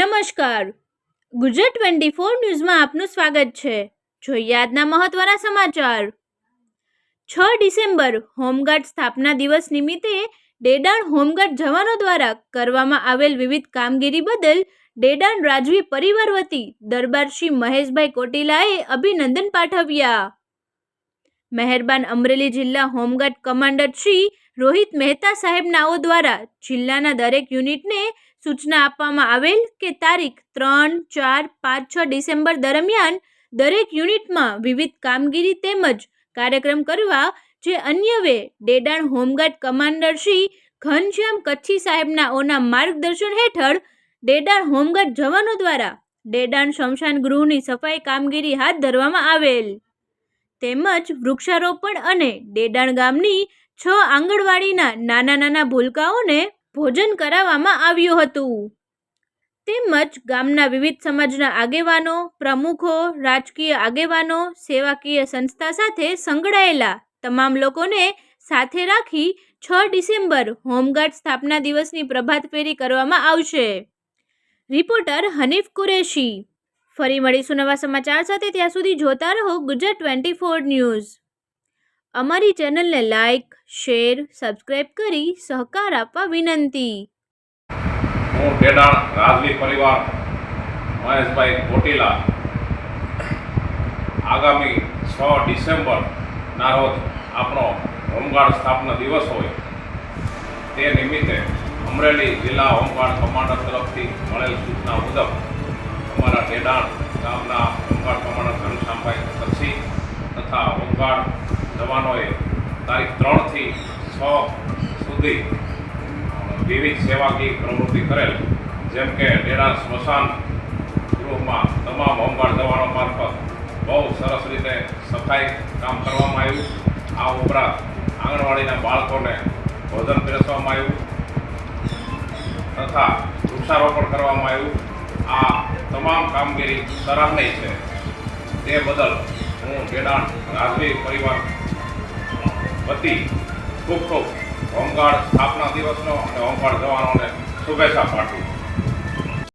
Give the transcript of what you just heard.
નમસ્કાર. Gujarat twenty four ન્યૂઝમાં આપનું સ્વાગત છે. જોઈએ આજના મહત્વના સમાચાર. છ ડિસેમ્બર હોમગાર્ડ સ્થાપના દિવસ નિમિત્તે ડેડાણ હોમગાર્ડ જવાનો દ્વારા કરવામાં આવેલ વિવિધ કામગીરી બદલ ડેડાણ રાજવી પરિવાર વતી દરબાર શ્રી મહેશભાઈ કોટીલાએ અભિનંદન પાઠવ્યા. મહેરબાન અમરેલી જિલ્લા home guard commander Shri Rohit Mehta સાહેબનાઓ દ્વારા જિલ્લાના દરેક યુનિટને સૂચના આપવામાં આવેલ કે તારીખ ત્રણ, ચાર, પાંચ, છ ડિસેમ્બર દરમિયાન દરેક યુનિટમાં વિવિધ કામગીરી તેમજ કાર્યક્રમ કરવા જે અન્યવે Dedan home guard commander Shri Ghanshyam Kachchhi સાહેબના ઓના માર્ગદર્શન હેઠળ ડેડાણ હોમગાર્ડ જવાનો દ્વારા ડેડાણ શમશાન ગૃહની સફાઈ કામગીરી હાથ ધરવામાં આવેલ. તેમજ વૃક્ષારોપણ અને ડેડાણ ગામની છ આંગણવાડીના નાના નાના ભૂલકાઓને ભોજન કરાવવામાં આવ્યું હતું. તેમજ ગામના વિવિધ સમાજના આગેવાનો, પ્રમુખો, રાજકીય આગેવાનો, સેવાકીય સંસ્થા સાથે સંકળાયેલા તમામ લોકોને સાથે રાખી છ ડિસેમ્બર હોમગાર્ડ સ્થાપના દિવસની પ્રભાત ફેરી કરવામાં આવશે. રિપોર્ટર હનીફ કુરેશી. ફરી મળીશું નવા સમાચાર સાથે, ત્યાં સુધી જોતા રહો ગુજરાત ટ્વેન્ટી ફોર ન્યૂઝ. અમારી ચેનલને લાઇક શેર, સબસ્ક્રાઇબ કરી સહકાર આપવા વિનંતી. હું ડેડાણ રાજવી પરિવાર મહેશભાઈ કોટીલા આગામી છ ડિસેમ્બરના રોજ આપણો હોમગાર્ડ સ્થાપના દિવસ હોય. તે નિમિત્તે અમરેલી જિલ્લા હોમગાર્ડ કમાન્ડર તરફથી મળેલ સૂચના મુજબ અમારા ડેડાણ ગામના હોમગાર્ડ કમાન્ડર ઘનશ્યામભાઈ કચ્છી તથા હોમગાર્ડ જવાનોએ તારીખ ત્રણથી છ સુધી વિવિધ સેવાકીય પ્રવૃત્તિ કરેલ. જેમ કે ડેડા સ્મશાન ગૃહમાં તમામ હોમગાર્ડ જવાનો મારફત બહુ સરસ રીતે સફાઈ કામ કરવામાં આવ્યું. આ ઉપરાંત આંગણવાડીના બાળકોને ભોજન પીરસવામાં આવ્યું તથા વૃક્ષારોપણ કરવામાં આવ્યું. આ તમામ કામગીરી સરાહનીય છે. તે બદલ હું ગેડાણ રાજવી પરિવાર વતી ખૂબ ખૂબ હોમગાર્ડ સ્થાપના દિવસનો અને હોમગાર્ડ જવાનોને શુભેચ્છા પાઠવું